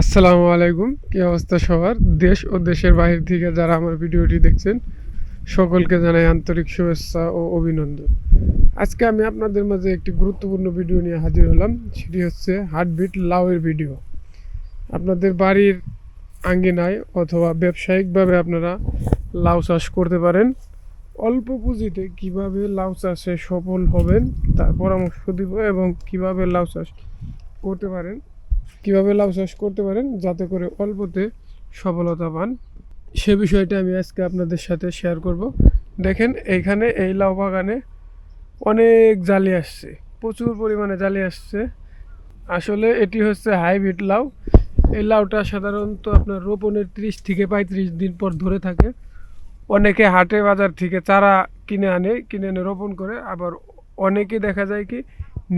আসসালামু আলাইকুম। কি অবস্থা সবার? দেশ ও দেশের বাইরে থেকে যারা আমার ভিডিওটি দেখছেন, সকলকে জানাই আন্তরিক শুভেচ্ছা ও অভিনন্দন। আজকে আমি আপনাদের মাঝে একটি গুরুত্বপূর্ণ ভিডিও নিয়ে হাজির হলাম, সেটি হচ্ছে হার্টবিট লাউয়ের ভিডিও। আপনাদের বাড়ির আঙ্গিনায় অথবা ব্যবসায়িকভাবে আপনারা লাউ চাষ করতে পারেন। অল্প পুঁজিতে কীভাবে লাউ চাষে সফল হবেন, তার পরামর্শ দিব এবং কীভাবে লাউ চাষ করতে পারেন কীভাবে লাউ চাষ করতে পারেন, যাতে করে অল্পতে সফলতা পান। সে বিষয়টা আমি আজকে আপনাদের সাথে শেয়ার করব। দেখেন, এইখানে এই লাউ বাগানে অনেক জালি আসছে, প্রচুর পরিমাণে জালি আসছে। আসলে এটি হচ্ছে হাইব্রিড লাউ। এই লাউটা সাধারণত আপনার রোপণের ত্রিশ থেকে পঁয়ত্রিশ দিন পর ধরে থাকে। অনেকে হাটে বাজার থেকে চারা কিনে আনে, কিনে এনে রোপণ করে। আবার অনেকে দেখা যায় কি,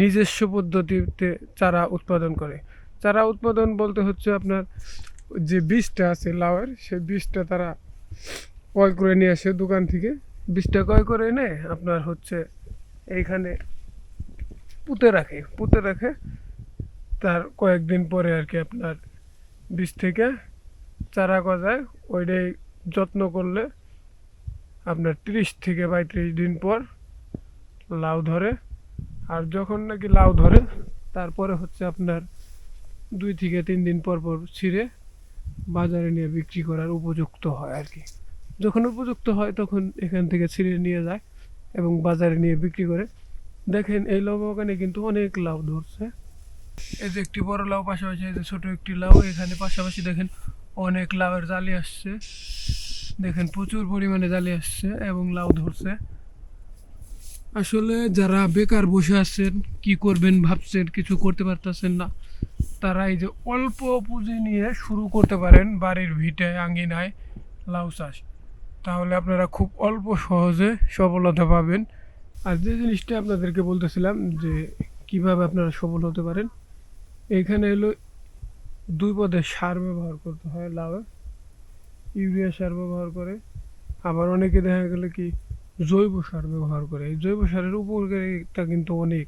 নিজস্ব পদ্ধতিতে চারা উৎপাদন করে। চারা উৎপাদন বলতে হচ্ছে আপনার যে বীজটা আছে লাউয়ের, সেই বীজটা তারা ক্রয় করে নিয়ে আসে দোকান থেকে। বীজটা ক্রয় করে এনে আপনার হচ্ছে এইখানে পুঁতে রাখে পুঁতে রাখে তার কয়েকদিন পরে আর কি আপনার বীজ থেকে চারা গজায়। ওইটাই যত্ন করলে আপনার তিরিশ থেকে পঁয়ত্রিশ দিন পর লাউ ধরে। আর যখন নাকি লাউ ধরে, তারপরে হচ্ছে আপনার দুই থেকে তিন দিন পর পর ছিঁড়ে বাজারে নিয়ে বিক্রি করার উপযুক্ত হয় আর কি। যখন উপযুক্ত হয় তখন এখান থেকে ছিঁড়ে নিয়ে যায় এবং বাজারে নিয়ে বিক্রি করে। দেখেন এই লাউ বাগানে কিন্তু অনেক লাউ ধরছে। এই যে একটি বড় লাউ পাশাপাশি, এই যে ছোট একটি লাউ, এখানে পাশাপাশি দেখেন অনেক লাউয়ের জালি আসছে। দেখেন প্রচুর পরিমাণে জালি আসছে এবং লাউ ধরছে। আসলে যারা বেকার বসে আছেন, কি করবেন ভাবছেন, কিছু করতে পারতেছেন না। তারা এই যে অল্প পুঁজি নিয়ে শুরু করতে পারেন বাড়ির ভিটায় আঙ্গিনায় লাউ চাষ। তাহলে আপনারা খুব অল্প সহজে সফলতা পাবেন। আর যে জিনিসটা আপনাদেরকে বলতেছিলাম যে কীভাবে আপনারা সফল হতে পারেন এইখানে এলো দুই পদে সার ব্যবহার করতে হয় লাউয়ে। ইউরিয়া সার ব্যবহার করে। আবার অনেকে দেখা গেলে কি জৈব সার ব্যবহার করে। এই জৈব সারের উপকারিতা কিন্তু অনেক।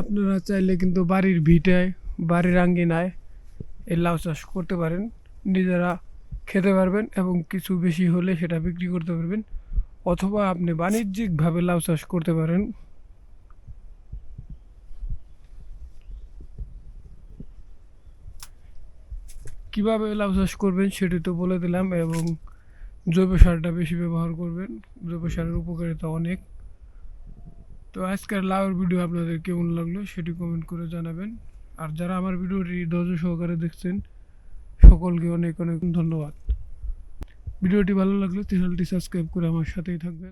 আপনারা চাইলে কিন্তু বাড়ির ভিটায় বাড়ির আঙ্গিনায় এই লাউ চাষ করতে পারেন। নিজেরা খেতে পারবেন এবং কিছু বেশি হলে সেটা বিক্রি করতে পারবেন। অথবা আপনি বাণিজ্যিকভাবে লাউ চাষ করতে পারেন। কীভাবে লাউ চাষ করবেন সেটি তো বলে দিলাম এবং জৈব সারটা বেশি ব্যবহার করবেন। জৈব সারের উপকারিতা অনেক। তো আজকের লাউয়ের ভিডিও আপনাদের কেমন লাগল সেটি কমেন্ট করে জানাবেন। আর যারা আমার ভিডিওটি ধৈর্য সহকারে দেখছেন, সকলকে অনেক অনেক ধন্যবাদ। ভিডিওটি ভালো লাগলে চ্যানেলটি সাবস্ক্রাইব করে আমার সাথেই থাকবেন।